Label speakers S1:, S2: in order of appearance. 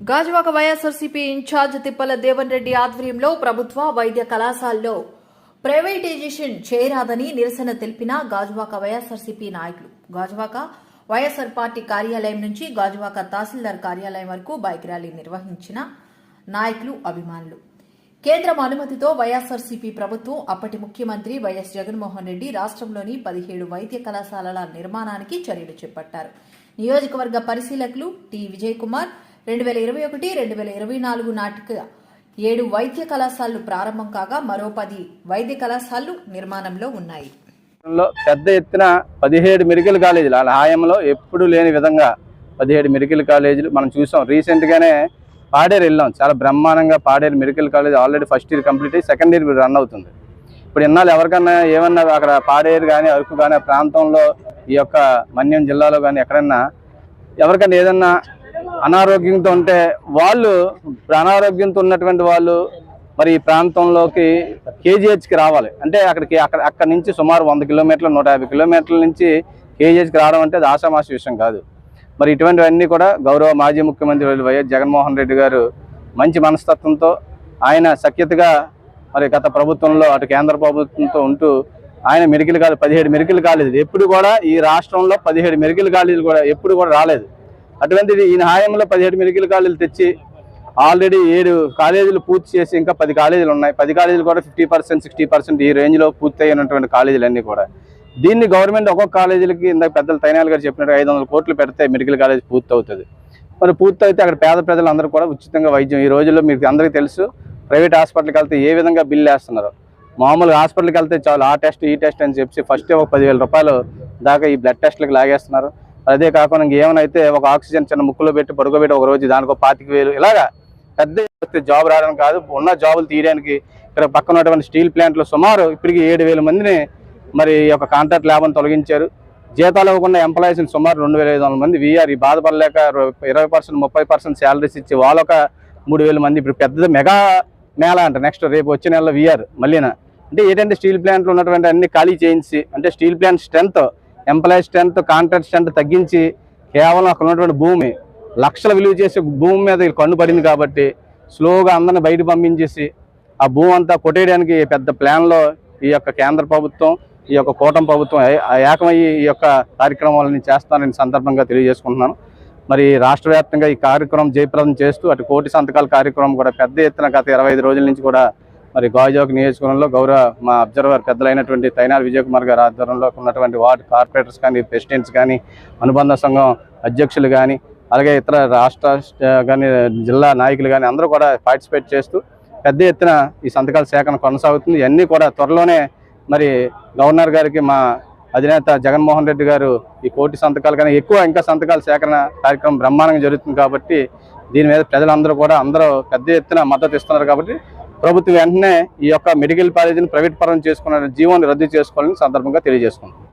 S1: Gajuwaka YSRCP incharge Tippala Devan Reddy ఆధ్వర్యంలో ప్రభుత్వ వైద్య కళాశాలలో ప్రైవేటైజేషన్ చేయరాదని నిరసన తెలిపిన గాజువాక వైఎస్ఆర్సీపీ నాయకులు. గాజువాక వైఎస్ఆర్ పార్టీ కార్యాలయం నుంచి గాజువాక తహసీల్దార్ కార్యాలయం వరకు బైక్ ర్యాలీ నిర్వహించిన నాయకులు అభిమానులు. కేంద్రం అనుమతితో వైఎస్ఆర్సీపీ ప్రభుత్వం అప్పటి ముఖ్యమంత్రి వైఎస్ జగన్మోహన్ రెడ్డి రాష్ట్రంలోని పదిహేడు వైద్య కళాశాలల నిర్మాణానికి చర్యలు చేపట్టారు. నియోజకవర్గ పరిశీలకులు టి విజయ్ కుమార్ రెండు వేల ఇరవై ఒకటి రెండు వేల ఇరవై నాలుగు నాటికి ఏడు వైద్య కళాశాలలు ప్రారంభం కాగా మరో పది వైద్య కళాశాలలు నిర్మాణంలో ఉన్నాయి.
S2: పెద్ద ఎత్తున పదిహేడు మెడికల్ కాలేజీలు వాళ్ళ హాయంలో ఎప్పుడు లేని విధంగా పదిహేడు మెడికల్ కాలేజీలు మనం చూసాం. రీసెంట్గానే పాడేరు వెళ్ళాం. చాలా బ్రహ్మాండంగా Paderu medical college already first year complete అయ్యి సెకండ్ ఇయర్ రన్ అవుతుంది. ఇప్పుడు ఇన్నాళ్ళు ఎవరికన్నా ఏమన్నా అక్కడ పాడేరు కానీ అరకు కానీ ప్రాంతంలో ఈ యొక్క మన్యం జిల్లాలో కానీ ఎక్కడన్నా ఎవరికైనా ఏదన్నా అనారోగ్యంతో ఉంటే వాళ్ళు అనారోగ్యంతో ఉన్నటువంటి వాళ్ళు మరి ఈ ప్రాంతంలోకి కేజీహెచ్కి రావాలి. అంటే అక్కడికి అక్కడ అక్కడ నుంచి సుమారు వంద కిలోమీటర్లు నూట యాభై కిలోమీటర్ల నుంచి కేజీహెచ్కి రావడం అంటే అది విషయం కాదు. మరి ఇటువంటివన్నీ కూడా గౌరవ మాజీ ముఖ్యమంత్రి వైఎస్ జగన్మోహన్ రెడ్డి గారు మంచి మనస్తత్వంతో ఆయన సఖ్యతగా మరి గత ప్రభుత్వంలో అటు కేంద్ర ప్రభుత్వంతో ఉంటూ ఆయన మెడికల్ కాలేజ్ పదిహేడు మెడికల్ కాలేజీలు. ఎప్పుడు కూడా ఈ రాష్ట్రంలో పదిహేడు మెడికల్ కాలేజీలు కూడా ఎప్పుడు కూడా రాలేదు. అటువంటిది ఈయన హాయంలో పదిహేడు మెడికల్ కాలేజీలు తెచ్చి ఆల్రెడీ ఏడు కాలేజీలు పూర్తి చేసి ఇంకా పది కాలేజీలు ఉన్నాయి. పది కాలేజీలు కూడా ఫిఫ్టీ పర్సెంట్ సిక్స్టీ పర్సెంట్ ఈ రేంజ్లో పూర్తి అయినటువంటి కాలేజీలన్నీ కూడా. దీన్ని గవర్నమెంట్ ఒక్కొక్క కాలేజీలకి ఇందాక పెద్దలు తైనాలు గారు చెప్పినట్టు ఐదు వందల కోట్లు పెడితే మెడికల్ కాలేజ్ పూర్తి అవుతుంది మరి పూర్తి అయితే అక్కడ పేద ప్రజలందరూ కూడా ఉచితంగా వైద్యం. ఈ రోజుల్లో మీకు అందరికీ తెలుసు ప్రైవేట్ హాస్పిటల్కి వెళ్తే ఏ విధంగా బిల్లు వేస్తున్నారు? మామూలుగా హాస్పిటల్కి వెళ్తే చాలు ఆ టెస్ట్ ఈ టెస్ట్ అని చెప్పి ఫస్ట్ ఒక పదివేల రూపాయలు దాకా ఈ బ్లడ్ టెస్ట్లకు లాగేస్తున్నారు. అదే కాకుండా ఇంకేమైనా ఒక ఆక్సిజన్ చిన్న ముక్కులో పెట్టి పడుకోబెట్టి ఒక రోజు దానికో పాతిక వేలు. ఇలాగా పెద్ద జాబ్ రావడం కాదు. ఉన్న జాబులు తీయడానికి ఇక్కడ పక్కన ఉన్నటువంటి స్టీల్ ప్లాంట్లో సుమారు ఇప్పటికి ఏడు వేల మందిని మరి ఒక యొక్క కాంట్రాక్ట్ ల్యాబ్ని తొలగించారు. జీతాలు ఇవ్వకుండా ఎంప్లాయీస్ని సుమారు రెండు వేల ఐదు వందల మంది వీఆర్ ఈ బాధపడలేక ఇరవై పర్సెంట్ ముప్పై పర్సెంట్ శాలరీస్ ఇచ్చి వాళ్ళొక మూడు వేల మంది ఇప్పుడు పెద్ద మెగా మేళ అంట. నెక్స్ట్ రేపు వచ్చే నెలలో వీఆర్ మళ్ళీనా. అంటే ఏంటంటే స్టీల్ ప్లాంట్లో ఉన్నటువంటి అన్ని ఖాళీ చేయించి అంటే steel plant strength employee strength contract strength తగ్గించి కేవలం అక్కడ ఉన్నటువంటి భూమి లక్షల విలువ చేసే భూమి మీద కన్ను పడింది కాబట్టి స్లోగా అందరిని బయట పంపించేసి ఆ భూమి అంతా కొట్టేయడానికి పెద్ద ప్లాన్లో ఈ యొక్క కేంద్ర ప్రభుత్వం ఈ యొక్క కూటమి ప్రభుత్వం ఏకమయ్యి ఈ యొక్క కార్యక్రమాలని చేస్తానని సందర్భంగా తెలియజేసుకుంటున్నాను. మరి రాష్ట్ర వ్యాప్తంగా ఈ కార్యక్రమం జయప్రదం చేస్తూ అటు కోటి సంతకాల కార్యక్రమం కూడా పెద్ద ఎత్తున గత ఇరవై ఐదు రోజుల నుంచి కూడా మరి గాజువాక నియోజకవర్గంలో గౌరవ మా అబ్జర్వర్ పెద్దలైనటువంటి తైనాల్ విజయ్ కుమార్ గారి ఆధ్వర్యంలో ఉన్నటువంటి వార్డు కార్పొరేటర్స్ కానీ ప్రెసిడెంట్స్ కానీ అనుబంధ సంఘం అధ్యక్షులు కానీ అలాగే ఇతర రాష్ట్ర కానీ జిల్లా నాయకులు కానీ అందరూ కూడా పార్టిసిపేట్ చేస్తూ పెద్ద ఎత్తున ఈ సంతకాల సేకరణ కొనసాగుతుంది. ఇవన్నీ కూడా త్వరలోనే మరి గవర్నర్ గారికి మా అధినేత జగన్మోహన్ రెడ్డి గారు ఈ కోటి సంతకాలు కానీ ఎక్కువ ఇంకా సంతకాల సేకరణ కార్యక్రమం బ్రహ్మాండంగా జరుగుతుంది కాబట్టి దీని మీద ప్రజలందరూ కూడా అందరూ పెద్ద ఎత్తున మద్దతు ఇస్తున్నారు కాబట్టి ప్రభుత్వం వెంటనే ఈ యొక్క మెడికల్ కాలేజీని ప్రైవేట్ పరం చేసుకున్న జీవోని రద్దు చేసుకోవాలని సందర్భంగా తెలియజేసుకుంటుంది